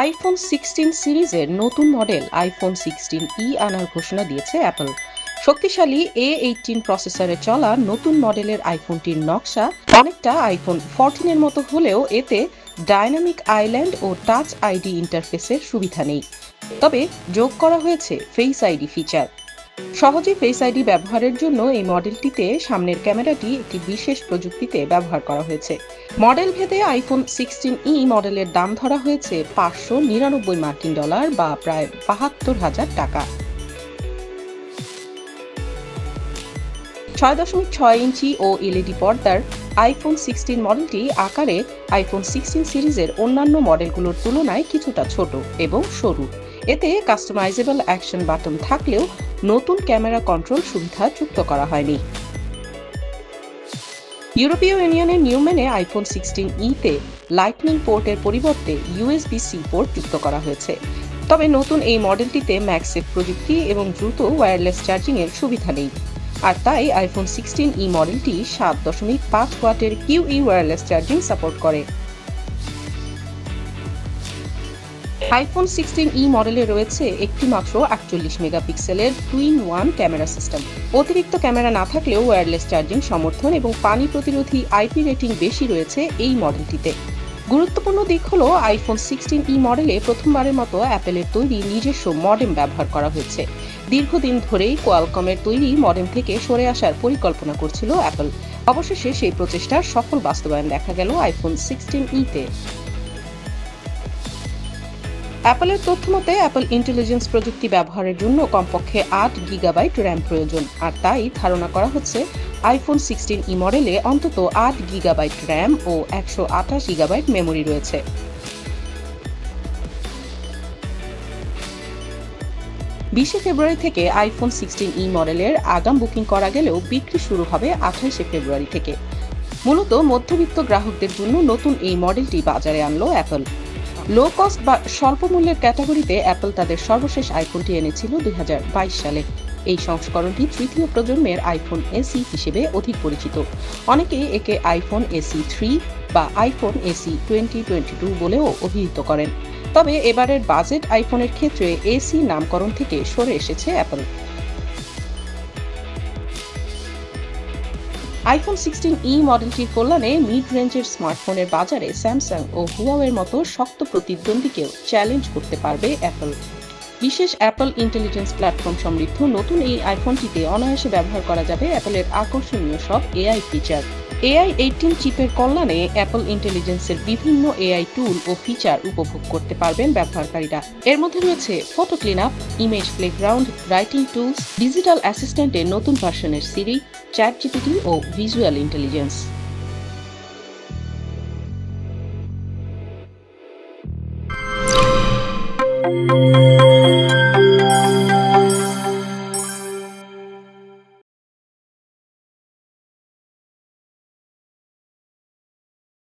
IPhone sixteen সিরিজের নতুন model iPhone sixteen ই আনার ঘোষণা দিয়েছে অ্যাপল শক্তিশালী এ এইটিন প্রসেসরে চলা নতুন মডেলের আইফোনটির নকশা অনেকটা আইফোন ফোরটিনের মতো হলেও এতে ডায়নামিক আইল্যান্ড ও টাচ আইডি ইন্টারফেসের সুবিধা নেই। তবে যোগ করা হয়েছে ফেস আইডি ফিচার সহজে ফেস আইডি ব্যবহারের জন্য এই মডেলটিতে সামনের ক্যামেরাটি একটি বিশেষ প্রযুক্তিতে ব্যবহার করা হয়েছে। মডেল ভেদে আইফোন সিক্সটিন ই মডেলের দাম ধরা হয়েছে পাঁচশো নিরানব্বই মার্কিন ডলার বা প্রায় বাহাত্তর হাজার টাকা। ছয় দশমিক ছয় ইঞ্চি ও এলইডি পর্দার আইফোন সিক্সটিন মডেলটি আকারে আইফোন সিক্সটিন সিরিজের অন্যান্য মডেলগুলোর তুলনায় কিছুটা ছোট এবং সরু। এতে কাস্টমাইজেবল অ্যাকশন বাটন থাকলেও নতুন ক্যামেরা কন্ট্রোল সুবিধা যুক্ত করা হয়নি। ইউরোপীয় ইউনিয়নের নিয়ম মেনে আইফোন সিক্সটিন ইতে লাইটনিং পোর্টের পরিবর্তে ইউএসবি সি পোর্ট যুক্ত করা হয়েছে। তবে নতুন এই মডেলটিতে ম্যাক্সেফ প্রযুক্তি এবং দ্রুত ওয়্যারলেস চার্জিংয়ের সুবিধা নেই। আর তাই আইফোন সিক্সটিন ই মডেলটি সাত দশমিক পাঁচ ওয়াটের কিউই ওয়্যারলেস চার্জিং সাপোর্ট করে। আইফোন সিক্সটিন ই মডেলে রয়েছে একটি মাত্র আটচল্লিশ মেগাপিক্সেলের two in one camera system অতিরিক্ত ক্যামেরা না থাকলেও ওয়্যারলেস চার্জিং সমর্থন এবং পানি প্রতিরোধী আইপি রেটিং বেশি রয়েছে এই মডেলটিতে গুরুত্বপূর্ণ দিক হলো আইফোন সিক্সটিন ই মডেলে প্রথমবারের মতো অ্যাপেলের তৈরি নিজস্ব মডেম ব্যবহার করা হয়েছে। দীর্ঘদিন ধরেই কোয়ালকমের তৈরি মডেম থেকে সরে আসার পরিকল্পনা করছিল অ্যাপল অবশেষে সেই প্রচেষ্টার সফল বাস্তবায়ন দেখা গেল আইফোন সিক্সটিন ইতে অ্যাপলের তথ্য মতে, অ্যাপল ইন্টেলিজেন্স প্রযুক্তি ব্যবহারের জন্য কমপক্ষে আট গিগাবাইট র্যাম প্রয়োজন। আর তাই ধারণা করা হচ্ছে, আইফোন সিক্সটিন ই মডেলে অন্তত আট গিগাবাইট র্যাম ও একশো আঠাশ গিগাবাইট মেমোরি রয়েছে। বিশে ফেব্রুয়ারি থেকে আইফোন সিক্সটিন ই মডেলের আগাম বুকিং করা গেলেও বিক্রি শুরু হবে আঠাইশে ফেব্রুয়ারি থেকে। মূলত মধ্যবিত্ত গ্রাহকদের জন্য নতুন এই মডেলটি বাজারে আনলো অ্যাপল। লো কস্ট বা স্বল্প মূল্যের ক্যাটাগরিতে অ্যাপল তাদের সর্বশেষ আইফোনটি এনেছিল দুই হাজার বাইশ সালে। এই সংস্করণটি তৃতীয় প্রজন্মের আইফোন এসি হিসেবে অধিক পরিচিত। অনেকেই একে আইফোন এসি থ্রি বা iPhone SE twenty twenty two বলেও অভিহিত করেন। তবে এবারের বাজেট আইফোনের ক্ষেত্রে এসি নামকরণ থেকে সরে এসেছে অ্যাপল আইফোন সিক্সটিন ই মডেলটির কল্যাণে মিড রেঞ্জের স্মার্টফোনের বাজারে স্যামসাং ও হুয়াওয়ের মতো শক্ত প্রতিদ্বন্দ্বীকেও চ্যালেঞ্জ করতে পারবে অ্যাপল বিশেষ অ্যাপল ইন্টেলিজেন্স প্ল্যাটফর্ম সমৃদ্ধ নতুন এই আইফোনটিতে অনায়াসে ব্যবহার করা যাবে অ্যাপলের আকর্ষণীয় সব এআই ফিচার এআই এইটিন চিপের কল্যাণে অ্যাপল ইন্টেলিজেন্সের বিভিন্ন এআই টুল ও ফিচার উপভোগ করতে পারবেন ব্যবহারকারীরা। এর মধ্যে রয়েছে photo clean up image playground writing tools digital অ্যাসিস্ট্যান্টের নতুন ভার্সনের সিরি চ্যাট জিপিটি ও ভিজুয়াল ইন্টেলিজেন্স